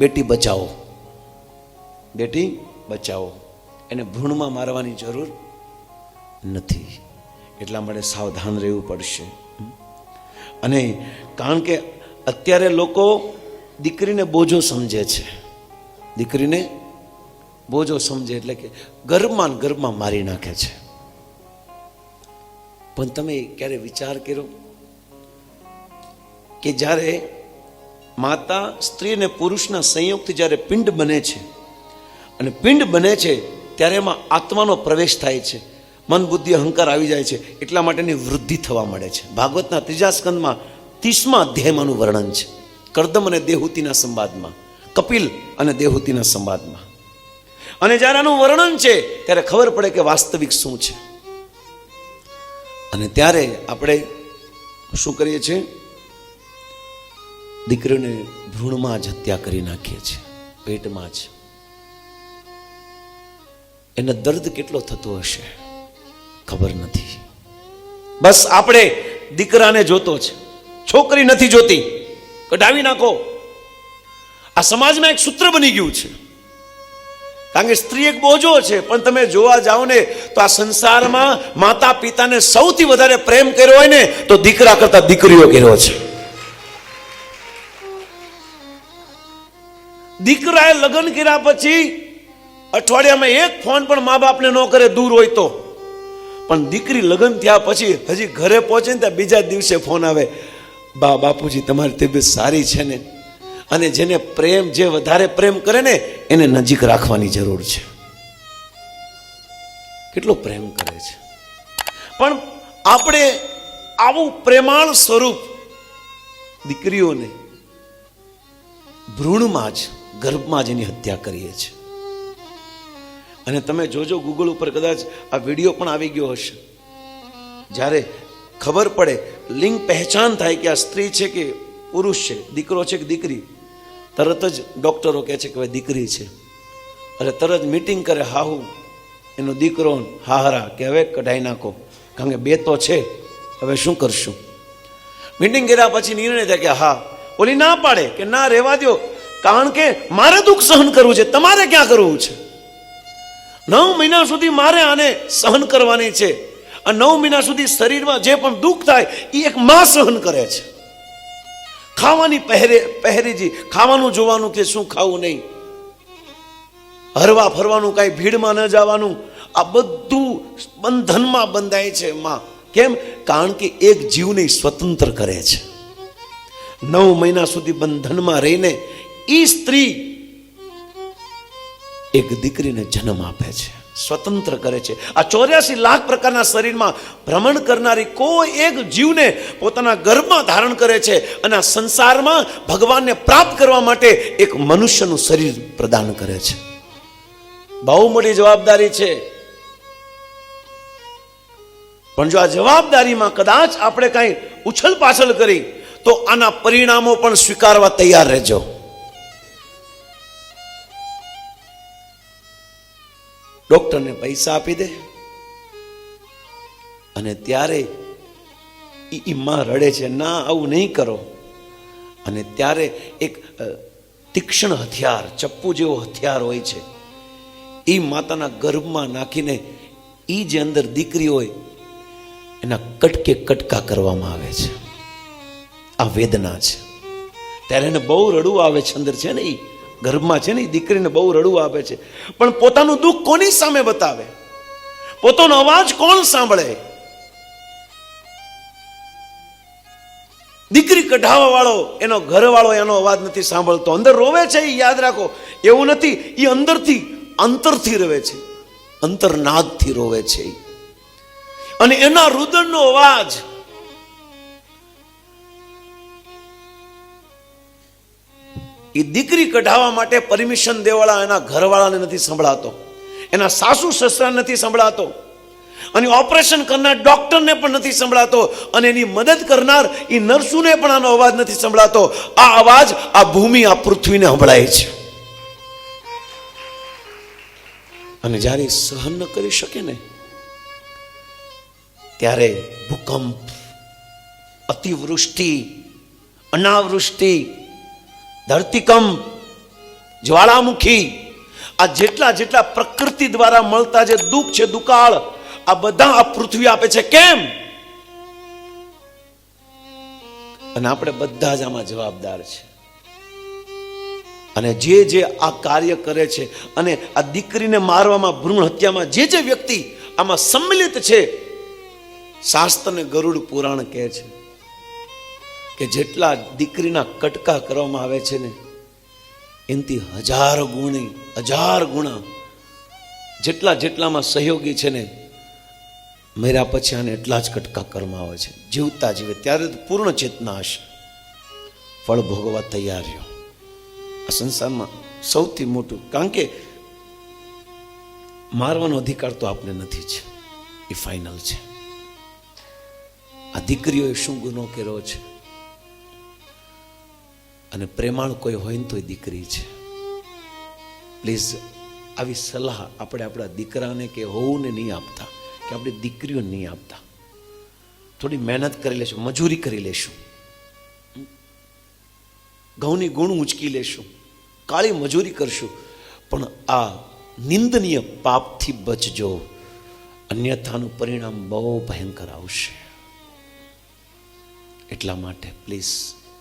બેટી બચાવો. બેટી બચાવો. એને ભ્રૂણમાં મારવાની જરૂર નથી. એટલા માટે સાવધાન રહેવું પડશે. અને કારણ કે અત્યારે લોકો દીકરીને બોજો સમજે છે. દીકરીને બોજો સમજે એટલે કે ગર્ભમાં ગર્ભમાં મારી નાખે છે. પણ તમે ક્યારે વિચાર કર્યો કે જ્યારે માતા સ્ત્રી અને પુરુષના સંયોગથી જ્યારે પિંડ બને છે અને પિંડ બને છે ત્યારે એમાં આત્માનો પ્રવેશ થાય છે. મન, બુદ્ધિ, અહંકાર આવી જાય છે. એટલા માટેની વૃદ્ધિ થવા મળે છે. ભાગવતના ત્રીજા સ્કંદમાં ત્રીસમાં અધ્યાયમાંનું વર્ણન છે. કરદમ અને દેહૂતિના સંવાદમાં, કપિલ અને દેહૂતિના સંવાદમાં. અને જ્યારે આનું વર્ણન છે, ત્યારે ખબર પડે કે વાસ્તવિક શું છે. અને ત્યારે આપણે શું કરીએ છીએ? દીકરીને ભ્રૂણમાં જ હત્યા કરી નાખીએ છીએ, પેટમાં જ. એને દર્દ કેટલો થતો હશે? ખબર નથી. બસ આપણે દીકરાને જોતો છે, છોકરી નથી જોતી. કઢાવી નાખો. આ સમાજમાં એક સૂત્ર બની ગયું છે. કારણ કે સ્ત્રી એક બોજો છે, પણ તમે જોવા જાઓ ને, તો આ સંસારમાં માતા પિતાને સૌથી વધારે પ્રેમ કર્યો હોય ને, તો દીકરા કરતા દીકરીઓ કર્યો છે. દીકરાએ લગ્ન કર્યા પછી અઠવાડિયામાં એક ફોન પણ મા બાપને ન કરે, દૂર હોય તો. પણ દીકરી લગ્ન થયા પછી હજી ઘરે પહોંચે ને ત્યાં બીજા દિવસે ફોન આવે, બા, બાપુજી, તમારી તબિયત સારી છે ને? અને જેને પ્રેમ, જે વધારે પ્રેમ કરે ને, એને નજીક રાખવાની જરૂર છે. કેટલો પ્રેમ કરે છે. પણ આપણે આવું પ્રેમાળ સ્વરૂપ દીકરીઓને ભ્રૂણમાં જ ગર્ભમાં જ એની હત્યા કરીએ છીએ. અને તમે જોજો ગૂગલ ઉપર કદાચ આ વીડિયો પણ આવી ગયો હશે. જ્યારે ખબર પડે, લિંગ પહેચાન થાય કે આ સ્ત્રી છે કે પુરુષ છે, દીકરો છે કે દીકરી, તરત જ ડૉક્ટરો કહે છે કે ભાઈ દીકરી છે. અને તરત મીટિંગ કરે, હાહુ, એનો દીકરો હાહરા, કે હવે કઢાઈ નાખો. કારણ કે બે તો છે, હવે શું કરશું? મીટિંગ કર્યા પછી નિર્ણય થાય કે હા, ઓલી ના પાડે કે ના રહેવા દો કારણ કે મારે દુઃખ સહન કરવું છે. તમારે ક્યાં કરવું છે? નવ મહિના સુધી મારે આને સહન કરવાની છે. આ નવ મહિના સુધી શરીરમાં જે પણ દુઃખ થાય એ એક માં સહન કરે છે. ખાવાની પહેરે, પહેરીજી, ખાવાનું જોવાનું કે શું ખાવું નહીં. હરવા ફરવાનું કાંઈ ભીડમાં ન જવાનું. આ બધું બંધનમાં બંધાય છે માં. કેમ? કારણ કે એક જીવને સ્વતંત્ર કરે છે. નવ મહિના સુધી બંધનમાં રહીને એ સ્ત્રી એક દીકરીને જન્મ આપે છે, સ્વતંત્ર કરે છે. આ ચોર્યાસી લાખ પ્રકારના શરીરમાં ભ્રમણ કરનારી કોઈ એક જીવને પોતાના ગર્ભમાં ધારણ કરે છે અને આ સંસારમાં ભગવાનને પ્રાપ્ત કરવા માટે એક મનુષ્યનું શરીર પ્રદાન કરે છે. બહુ મોટી જવાબદારી છે. પણ જો આ જવાબદારીમાં કદાચ આપણે કાંઈ ઉછલ પાછળ કરી, તો આના પરિણામો પણ સ્વીકારવા તૈયાર રહેજો. ડોક્ટરને પૈસા આપી દે. અને ત્યારે ઈ માં રડે છે, ના, આવું નહીં કરો. અને ત્યારે એક તીક્ષ્ણ હથિયાર, ચપ્પુ જેવો હથિયાર હોય છે. એ માતાના ગર્ભમાં નાખીને એ જે અંદર દીકરી હોય, એના કટકે કટકા કરવામાં આવે છે. આ વેદના છે. ત્યારે એને બહુ રડવું આવે છે અંદર, છે ને એ ગર્ભમાં છે ને દીકરીને બહુ રડવું આપે છે. પણ પોતાનું દુઃખ કોની સામે બતાવે? પોતાનો અવાજ કોણ સાંભળે? દીકરી કઢાવા વાળો એનો ઘરવાળો એનો અવાજ નથી સાંભળતો. અંદર રોવે છે એ યાદ રાખો. એવું નથી એ અંદરથી, અંતરથી રવે છે. અંતરનાદથી રોવે છે અને એના રુદનનો અવાજ એ દીકરી કઢાવવા માટે પરમિશન દેવાળા એના ઘરવાળાને નથી સંભળાતો. એના સાસુ સસરા નથી સંભળાતો. અને ઓપરેશન કરનાર ડોક્ટરને પણ નથી સંભળાતો. અને એની મદદ કરનાર એ નર્સુને પણ આનો અવાજ નથી સંભળાતો. આ અવાજ આ ભૂમિ આ પૃથ્વીને સંભળાય છે. અને જ્યારે સહન ન કરી શકે ને, ત્યારે ભૂકંપ, અતિવૃષ્ટિ, અનાવૃષ્ટિ ધરતીકંપ જ્વાળામુખી. આ જેટલા જેટલા પ્રકૃતિ દ્વારા મળતા જે દુઃખ છે, દુકાળ, આ બધા આ પૃથ્વી આપે છે. કેમ? અને આપણે બધા જ આમાં જવાબદાર છે. અને જે જે આ કાર્ય કરે છે, અને આ દીકરીને મારવામાં, ભ્રૂણ હત્યામાં જે જે વ્યક્તિ આમાં સંમિલિત છે, શાસ્ત્રને ગરુડ પુરાણ કહે છે. કે જેટલા દીકરીના કટકા કરવામાં આવે છે ને, એનાથી હજાર ગુણી, હજાર ગુણા, જેટલા જેટલામાં સહયોગી છે ને, મર્યા પછી આને એટલા જ કટકા કરવામાં આવે છે. જીવતા જીવે, ત્યારે પૂર્ણ ચેતના હશે. ફળ ભોગવા તૈયાર રહ્યો. આ સંસારમાં સૌથી મોટું, કારણ કે મારવાનો અધિકાર તો આપને નથી છે એ ફાઇનલ છે. આ દીકરીઓએ શું ગુનો કર્યો છે? અને પ્રેમાળ કોઈ હોય ને તોય દીકરી છે. પ્લીઝ આવી સલાહ આપણે આપણા દીકરાને કે હોવું ને નહીં આપતા, કે આપણી દીકરીઓ નહીં આપતા. થોડી મહેનત કરી લેશું, મજૂરી કરી લેશું. ઘઉંની ગુણ ઉંચકી લેશું, કાળી મજૂરી કરશું. પણ આ નિંદનીય પાપથી બચજો. અન્યથાનું પરિણામ બહુ ભયંકર આવશે. એટલા માટે પ્લીઝ